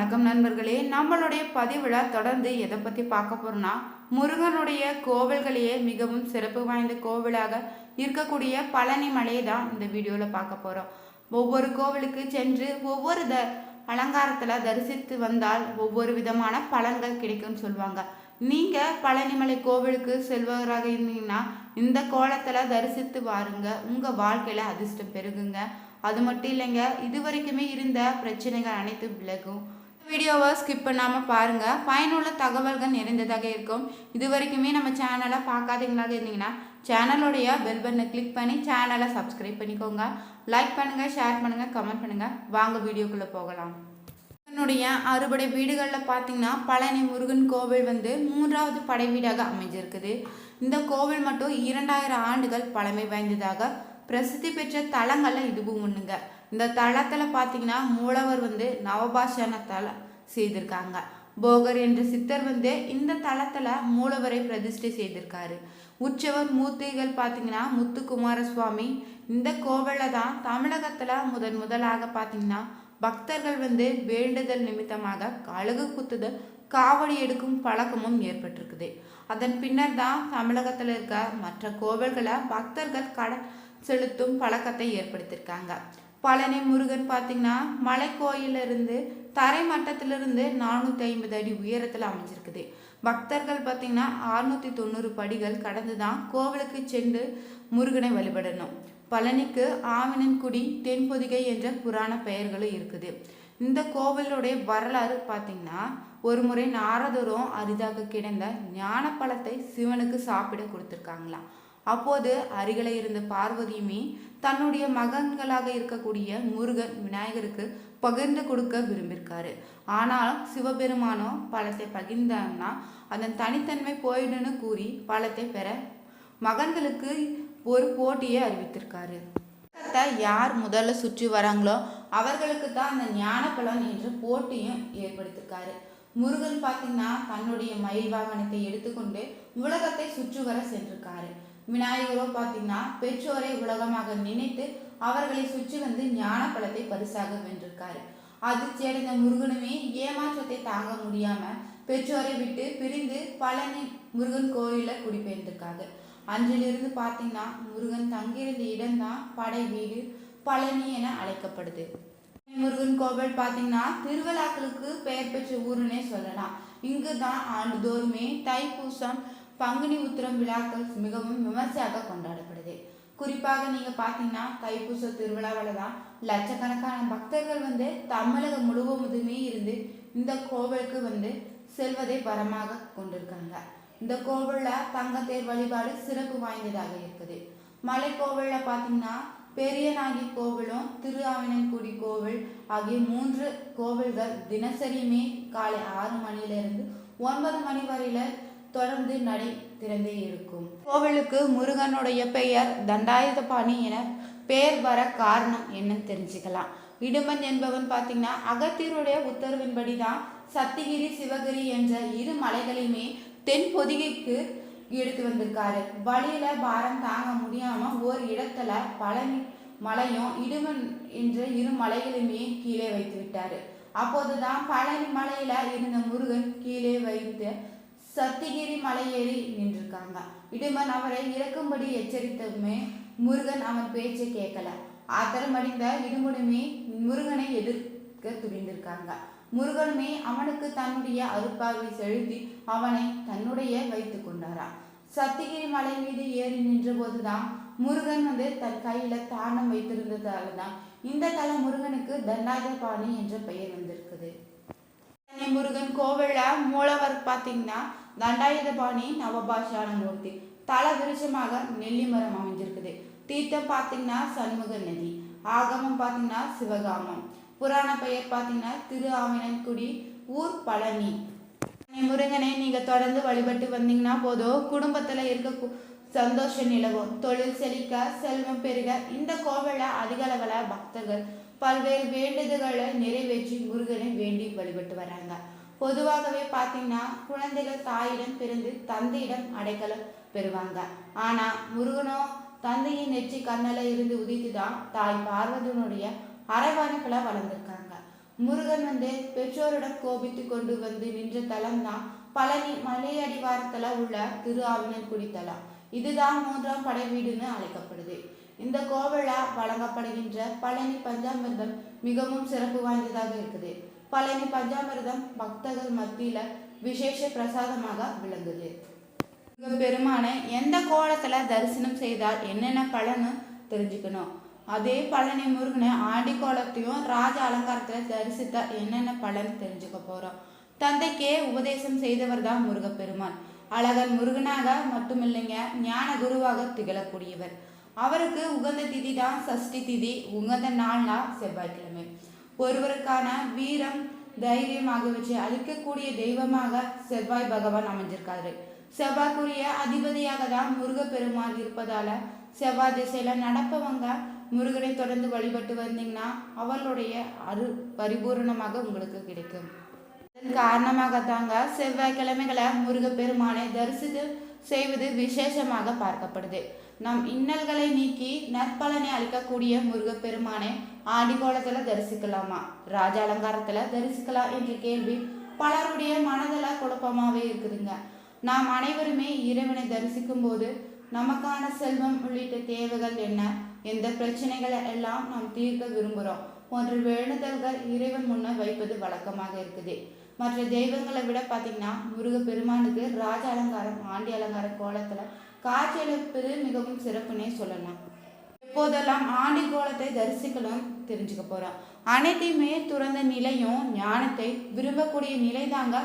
வணக்கம் நண்பர்களே. நம்மளுடைய பதிவில் தொடர்ந்து எதை பற்றி பார்க்க போகிறோன்னா முருகனுடைய கோவில்களையே மிகவும் சிறப்பு வாய்ந்த கோவிலாக இருக்கக்கூடிய பழனி மலையை தான் இந்த வீடியோவில் பார்க்க போகிறோம் ஒவ்வொரு கோவிலுக்கு சென்று ஒவ்வொரு த அலங்காரத்தில் தரிசித்து வந்தால் ஒவ்வொரு விதமான பலன்கள் கிடைக்கும்னு சொல்லுவாங்க. நீங்கள் பழனிமலை கோவிலுக்கு செல்வராக இருந்தீங்கன்னா இந்த கோலத்தில் தரிசித்து வாருங்க. உங்கள் வாழ்க்கையில் அதிர்ஷ்டம் பெருகுங்க. அது மட்டும் இல்லைங்க இது வரைக்குமே இருந்த பிரச்சனைகள் அனைத்தும் விலகும். வீடியோவை ஸ்கிப் பண்ணாமல் பாருங்கள் பயனுள்ள தகவல்கள் நிறைந்ததாக இருக்கும். இது வரைக்குமே நம்ம சேனலை பார்க்காதீங்களாக இருந்தீங்கன்னா சேனலுடைய பெல் பட்டனை கிளிக் பண்ணி சேனலை சப்ஸ்கிரைப் பண்ணிக்கோங்க. லைக் பண்ணுங்கள் ஷேர் பண்ணுங்கள் கமெண்ட் பண்ணுங்கள் வாங்க வீடியோக்குள்ளே போகலாம். என்னுடைய அறுபடை வீடுகளில் பார்த்தீங்கன்னா பழனி முருகன் கோவில் வந்து மூன்றாவது படை வீடாக அமைஞ்சிருக்குது. இந்த கோவில் மட்டும் இரண்டாயிரம் ஆண்டுகள் பழமை வாய்ந்ததாக பிரசித்தி பெற்ற தலங்களில் இதுவும் ஒன்றுங்க இந்த தளத்தில் பார்த்தீங்கன்னா மூலவர் வந்து நவபாஷணத்தால் செய்திருக்காங்க. போகர் என்ற சித்தர் வந்து இந்த தளத்தில் மூலவரை பிரதிஷ்டை செய்திருக்காரு. உற்சவர் மூர்த்திகள் பார்த்தீங்கன்னா முத்துக்குமார சுவாமி இந்த கோவிலில் தான் தமிழகத்தில் முதன் முதலாக பார்த்தீங்கன்னா பக்தர்கள் வந்து வேண்டுதல் நிமித்தமாக கழுகு குத்துதல் காவடி எடுக்கும் பழக்கமும் ஏற்பட்டிருக்குது. அதன் பின்னர் தான் தமிழகத்தில் இருக்க மற்ற கோவில்களை பக்தர்கள் கட செலுத்தும் பழக்கத்தை ஏற்படுத்தியிருக்காங்க. பழனி முருகன் பார்த்தீங்கன்னா மலை கோயிலிருந்து தரை மட்டத்திலிருந்து நானூற்றி ஐம்பது அடி உயரத்தில் அமைஞ்சிருக்குது. பக்தர்கள் பார்த்தீங்கன்னா அறுநூற்றி தொண்ணூறு படிகள் கடந்து தான் கோவிலுக்கு சென்று முருகனை வழிபடணும். பழனிக்கு ஆவினன்குடி தென்பொதிகை என்ற புராண பெயர்களும் இருக்குது. இந்த கோவிலுடைய வரலாறு பார்த்தீங்கன்னா ஒரு முறை நாரதரும் அரிதாக கிடந்த ஞான பழத்தை சிவனுக்கு சாப்பிட கொடுத்துருக்காங்களாம். அப்போது அருகில இருந்த பார்வதியுமே தன்னுடைய மகன்களாக இருக்கக்கூடிய முருகன் விநாயகருக்கு பகிர்ந்து கொடுக்க விரும்பியிருக்காரு. ஆனால் சிவபெருமானோ பழத்தை பகிர்ந்தான்னா அதன் தனித்தன்மை போயிடுன்னு கூறி பழத்தை பெற மகன்களுக்கு ஒரு போட்டியை அறிவித்திருக்காரு. யார் முதல்ல சுற்றி வராங்களோ அவர்களுக்கு தான் அந்த ஞான பலன் என்ற போட்டியும் ஏற்படுத்திருக்காரு. முருகன் பார்த்தீங்கன்னா தன்னுடைய மயில் வாகனத்தை எடுத்துக்கொண்டு உலகத்தை சுற்றி வர சென்றிருக்காரு. விநாயகரோ பார்த்தீங்கன்னா பெற்றோரை உலகமாக நினைத்து அவர்களை சுற்றி வந்து ஞான பழத்தை பரிசாக வென்றிருக்காரு. அதிர்ச்சி அடைந்த முருகனுமே ஏமாற்றத்தை தாங்க முடியாம பெற்றோரை விட்டு பிரிந்து பழனி முருகன் கோயில குடிபெயர்ந்திருக்காங்க அன்றிலிருந்து பார்த்தீங்கன்னா முருகன் தங்கியிருந்த இடம்தான் படை வீடு பழனி என அழைக்கப்படுது. முருகன் கோவில் பார்த்தீங்கன்னா திருவிழாக்களுக்கு பெயர் பெற்ற ஊருன்னே சொல்லலாம். இங்கு தான் ஆண்டுதோறுமே தைப்பூசம் பங்குனி உத்திரம் விழாக்கள் மிகவும் விமர்சையாக கொண்டாடப்படுது. குறிப்பாக நீங்கள் பார்த்தீங்கன்னா தைப்பூச திருவிழாவில் தான் லட்சக்கணக்கான பக்தர்கள் வந்து தமிழகம் முழுவதுமே இருந்து இந்த கோவிலுக்கு வந்து செல்வதை வரமாக கொண்டிருக்காங்க. இந்த கோவிலில் தங்கத்தேர் வழிபாடு சிறப்பு வாய்ந்ததாக இருக்குது. மலைக்கோவிலில் பார்த்தீங்கன்னா பெரியநாகி கோவிலும் திருஆவினன்குடி கோவில் ஆகிய மூன்று கோவில்கள் தினசரியுமே காலை ஆறு மணியிலிருந்து ஒன்பது மணி வரையில் தொடர்ந்து நடை திறந்தே இருக்கும். கோவிலுக்கு முருகனுடைய பெயர் தண்டாயுதபாணி என பெயர் வர காரணம் என்னன்னு தெரிஞ்சுக்கலாம். இடுமன் என்பவன் பார்த்தீங்கன்னா அகத்தியருடைய உத்தரவின்படி தான் சத்திகிரி சிவகிரி என்ற இரு மலைகளையுமே தென் பொதிகைக்கு எடுத்து வந்திருக்காரு. வழியில பாரம் தாங்க முடியாம ஒரு இடத்துல பழனி மலையும் இடுமன் என்ற இரு மலைகளையுமே கீழே வைத்து விட்டாரு. அப்போதுதான் பழனி மலையில இருந்த முருகன் கீழே வைத்து சத்திகிரி மலையேறி நின்றிருக்காங்க. இடுமன் அவரை இறக்கும்படி எச்சரித்ததுமே முருகன் அவன் பேச்சை கேட்கல. ஆத்திரமடைந்த இடுமுடுமே முருகனை எதிர்க்க துணிந்திருக்காங்க முருகனுமே அவனுக்கு தன்னுடைய அருப்பாவை செலுத்தி அவனை தன்னுடைய வைத்து கொண்டாரா. சத்திகிரி மலை மீது ஏறி நின்ற போதுதான் முருகன் வந்து தன் கையில தானம் வைத்திருந்ததால தான் இந்த தலம் முருகனுக்கு தண்டாயுதபாணி என்ற பெயர் வந்திருக்குது. முருகன் கோவில்ல மூலவர் பார்த்தீங்கன்னா தண்டாயுதபாணி நவபாஷான மூர்த்தி. தல விருட்சமாக நெல்லி மரம் அமைஞ்சிருக்குது. தீர்த்தம் பார்த்தீங்கன்னா சண்முக நதி. ஆகமம் பார்த்தீங்கன்னா சிவகாமம். புராண பெயர் பார்த்தீங்கன்னா திரு ஆவினன்குடி ஊர் பழனி. முருகனை நீங்கள் தொடர்ந்து வழிபட்டு வந்தீங்கன்னா போதும் குடும்பத்தில் இருக்க சந்தோஷம் நிலவும் தொழில் செழிக்க செல்வம் பெருக இந்த கோவிலில் அதிக அளவில் பக்தர்கள் பல்வேறு வேண்டுதல்களை நிறைவேற்றி முருகனை வேண்டி வழிபட்டு வராங்க. பொதுவாகவே பார்த்தீங்கன்னா குழந்தைகள் தாயிடம் பிறந்து தந்தையிடம் அடைக்கலம் பெறுவாங்க. ஆனால் முருகனோ தந்தையின் நெற்றி கண்ணல இருந்து உதித்து தான் தாய் பார்வதியினுடைய அரவணைப்பில் வளர்ந்துருக்காங்க. முருகன் வந்து பெற்றோரிடம் கோபித்து கொண்டு வந்து நின்ற தலம் தான் பழனி மலையடிவாரத்துல உள்ள திரு ஆவினன்குடி தலம். இதுதான் மூன்றாம் படை வீடுன்னு அழைக்கப்படுது. இந்த கோவிலா வழங்கப்படுகின்ற பழனி பஞ்சாமிர்தம் மிகவும் சிறப்பு வாய்ந்ததாக இருக்குது. பழனி பஞ்சாமிரதம் பக்தர்கள் மத்தியில விசேஷ பிரசாதமாக விளங்குது. பெருமானை எந்த கோலத்துல தரிசனம் செய்தால் என்னென்ன பலன்னு தெரிஞ்சுக்கணும். அதே பழனி முருகனை ஆடி கோலத்தையும் ராஜ அலங்காரத்துல தரிசித்தால் என்னென்ன பலன் தெரிஞ்சுக்க போறோம். தந்தைக்கே உபதேசம் செய்தவர் தான் முருகப்பெருமான். அழகன் முருகனாக மட்டுமில்லைங்க ஞான குருவாக திகழக்கூடியவர். அவருக்கு உகந்த திதி தான் சஷ்டி திதி உகந்த நாள்னா செவ்வாய்க்கிழமை. ஒருவருக்கான வீரம் தைரியம் ஆகியவற்றை அளிக்கக்கூடிய தெய்வமாக செவ்வாய் பகவான் அமைஞ்சிருக்காரு. செவ்வாய்க்குரிய அதிபதியாக தான் முருகப்பெருமான் இருப்பதால செவ்வாய் திசையில நடப்பவங்க முருகனை தொடர்ந்து வழிபட்டு வந்தீங்கன்னா அவளுடைய அரு பரிபூரணமாக உங்களுக்கு கிடைக்கும். இதன் காரணமாக தாங்க செவ்வாய்க்கிழமைகளை முருகப்பெருமானை தரிசித்து செய்வது விசேஷமாக பார்க்கப்படுது. நம் இன்னல்களை நீக்கி நற்பலனை அளிக்கக்கூடிய முருகப்பெருமானை ஆடிகோலத்துல தரிசிக்கலாமா? ராஜ அலங்காரத்தில் தரிசிக்கலாம் என்ற கேள்வி பலருடைய மனதில் குழப்பமாகவே இருக்குதுங்க. நாம் அனைவருமே இறைவனை தரிசிக்கும் போது நமக்கான செல்வம் உள்ளிட்ட தேவைகள் என்ன? எந்த பிரச்சனைகளை எல்லாம் நாம் தீர்க்க விரும்புகிறோம் போன்ற வேண்டுதல்கள் இறைவன் முன்ன வைப்பது வழக்கமாக இருக்குது. மற்ற தெய்வங்களை விட பார்த்தீங்கன்னா முருகப்பெருமானுக்கு ராஜ அலங்காரம் ஆண்டி அலங்காரம் கோலத்தில் காட்சியளிப்பது மிகவும் சிறப்புன்னே சொல்லலாம். இப்போதெல்லாம் ஆண்டி கோலத்தை தரிசிக்கலாம் தெரிஞ்சுக்க போகிறோம் அனைத்தையுமே துறந்த நிலையும் ஞானத்தை விரும்பக்கூடிய நிலைதாங்க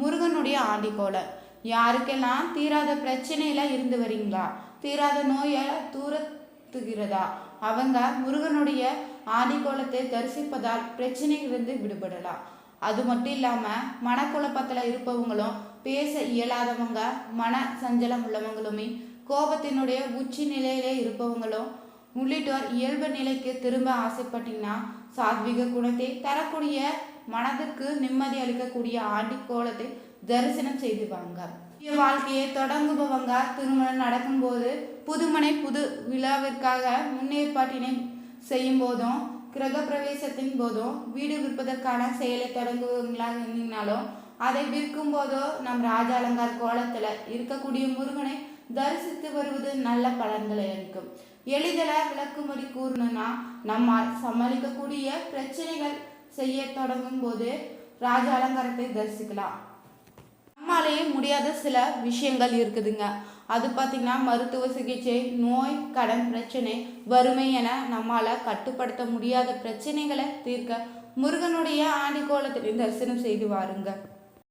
முருகனுடைய ஆண்டி கோலம் யாருக்கெல்லாம் தீராத பிரச்சனையில இருந்து வரீங்களா? தீராத நோயை தூரத்துகிறதா? அவங்க முருகனுடைய ஆதிகோலத்தை தரிசிப்பதால் பிரச்சனையிலிருந்து விடுபடலாம். அது மட்டும் இல்லாமல் மனக்குழப்பத்தில் இருப்பவங்களும் பேச இயலாதவங்க மன சஞ்சலம் உள்ளவங்களுமே கோபத்தினுடைய உச்சி நிலையிலே இருப்பவங்களும் உள்ளிட்டோர் இயல்பு நிலைக்கு திரும்ப ஆசைப்பட்டீங்கன்னா சாத்விக குணத்தை தரக்கூடிய மனதிற்கு நிம்மதி அளிக்கக்கூடிய ஆண்டி கோலத்தை தரிசனம் செய்துவாங்க வாழ்க்கையை தொடங்குபவங்க திருமணம் நடக்கும்போது புதுமனை புது விழாவிற்காக முன்னேற்பாட்டினை செய்யும் போதும் கிரக பிரவேசத்தின் போதும் வீடு விற்பதற்கான செயலை தொடங்குவீங்களா இருந்தீங்கனாலும் அதை விற்கும் போதோ நம் ராஜ அலங்கார் இருக்கக்கூடிய முருகனை தரிசித்து வருவது நல்ல பலன்களை அளிக்கும். எளிதில் விளக்குமடி கூறணும்னா நம்மால் சமாளிக்கக்கூடிய பிரச்சனைகள் செய்ய தொடங்கும் போது ராஜ அலங்காரத்தை தரிசிக்கலாம். நம்மாலேயே முடியாத சில விஷயங்கள் இருக்குதுங்க. அது பார்த்திங்கன்னா மருத்துவ சிகிச்சை நோய் கடன் பிரச்சனை வறுமை என நம்மால் கட்டுப்படுத்த முடியாத பிரச்சனைகளை தீர்க்க முருகனுடைய ஆண்டிக்கோலத்தில் தரிசனம் செய்து வாருங்க.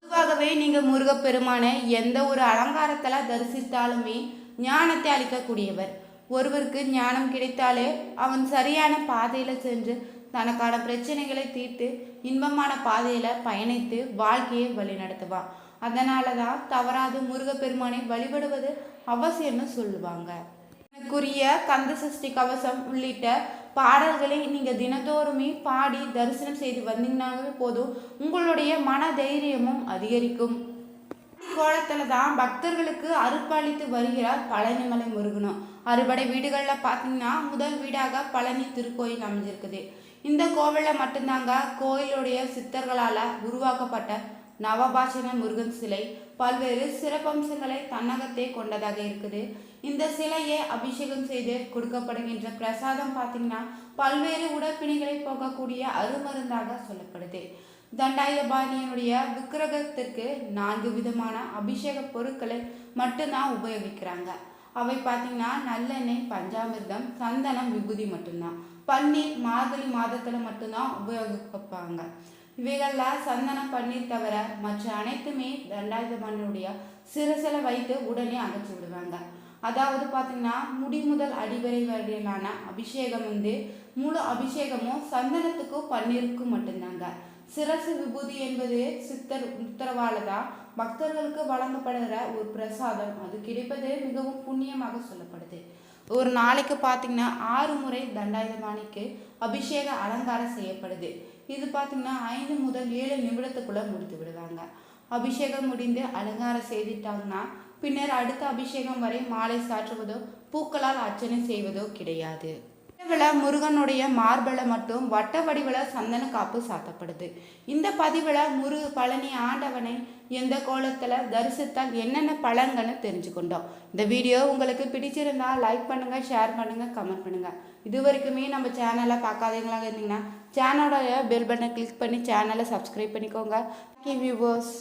பொதுவாகவே நீங்கள் முருகப்பெருமானை எந்த ஒரு அலங்காரத்தில் தரிசித்தாலுமே ஞானத்தை அளிக்கக்கூடியவர். ஒருவருக்கு ஞானம் கிடைத்தாலே அவன் சரியான பாதையில் சென்று தனக்கான பிரச்சனைகளை தீர்த்து இன்பமான பாதையில் பயணித்து வாழ்க்கையை வழிநடத்துவான். அதனால தான் தவறாது முருகப்பெருமானை வழிபடுவது அவசியம்னு சொல்லுவாங்க. எனக்குரிய கந்த சஷ்டி கவசம் உள்ளிட்ட பாடல்களை நீங்கள் தினத்தோறுமே பாடி தரிசனம் செய்து வந்தீங்கன்னாவே போதும். உங்களுடைய மன தைரியமும் அதிகரிக்கும். கோலத்தில் தான் பக்தர்களுக்கு அருப்பளித்து வருகிறார் பழனிமலை முருகனும். அறுபடை வீடுகளில் பார்த்தீங்கன்னா முதல் வீடாக பழனி திருக்கோயில் அமைஞ்சிருக்குது. இந்த கோவிலில் மட்டும்தாங்க கோயிலுடைய சித்தர்களால் உருவாக்கப்பட்ட நவபாஷண முருகன் சிலை பல்வேறு சிறப்பம்சங்களை தன்னகத்தை கொண்டதாக இருக்குது. இந்த சிலையை அபிஷேகம் செய்து கொடுக்கப்படுகின்ற பிரசாதம் பார்த்தீங்கன்னா பல்வேறு உடற்பிணிகளை போகக்கூடிய அருமருந்தாக சொல்லப்படுது. தண்டாயுதபாணியனுடைய விக்கிரகத்திற்கு நான்கு விதமான அபிஷேக பொருட்களை மட்டும்தான் உபயோகிக்கிறாங்க. அவை பார்த்தீங்கன்னா நல்லெண்ணெய் பஞ்சாமிர்தம் சந்தனம் விபூதி மட்டும்தான். பன்னீர் மார்கழி மாதத்தில் மட்டும்தான் உபயோகிப்பாங்க. இவைகள்லாம் சந்தன பன்னீர் தவிர மற்ற அனைத்துமே தண்டாயுதபாணியுடைய சிறுசில வைத்து உடனே அகற்றி விடுவாங்க. அதாவது பார்த்தீங்கன்னா முடி முதல் அடிவரை வரையிலான அபிஷேகம் வந்து முழு அபிஷேகமும் சந்தனத்துக்கும் பன்னீருக்கும் மட்டும்தாங்க. சிரசு விபூதி என்பது சித்தர் உத்தரவால தான் பக்தர்களுக்கு வழங்கப்படுகிற ஒரு பிரசாதம். அது கிடைப்பது மிகவும் புண்ணியமாக சொல்லப்படுது. ஒரு நாளைக்கு பார்த்தீங்கன்னா ஆறு முறை தண்டாயுதபாணிக்கு அபிஷேக அலங்காரம் செய்யப்படுது. இது பார்த்தீங்கன்னா ஐந்து முதல் ஏழு நிமிடத்துக்குள்ளே முடித்து விடுவாங்க. அபிஷேகம் முடிந்து அலங்காரம் செய்துட்டாங்கன்னா பின்னர் அடுத்த அபிஷேகம் வரை மாலை சாற்றுவதோ பூக்களால் அர்ச்சனை செய்வதோ கிடையாது. விழா முருகனுடைய மார்பல மட்டும் வட்ட வடிவில் சந்தன காப்பு சாத்தப்படுது. இந்த பதிவில் முரு பழனி ஆண்டவனை எந்த கோலத்தில் தரிசித்தால் என்னென்ன பலன்கள்னு தெரிஞ்சுக்கொண்டோம். இந்த வீடியோ உங்களுக்கு பிடிச்சிருந்தா லைக் பண்ணுங்கள் ஷேர் பண்ணுங்கள் கமெண்ட் பண்ணுங்கள் இது வரைக்குமே நம்ம சேனலை பார்க்காதவங்களாக இருந்தீங்கன்னா சேனலோட பெல் பட்டனை கிளிக் பண்ணி சேனலை சப்ஸ்கிரைப் பண்ணிக்கோங்க. வியூவர்ஸ்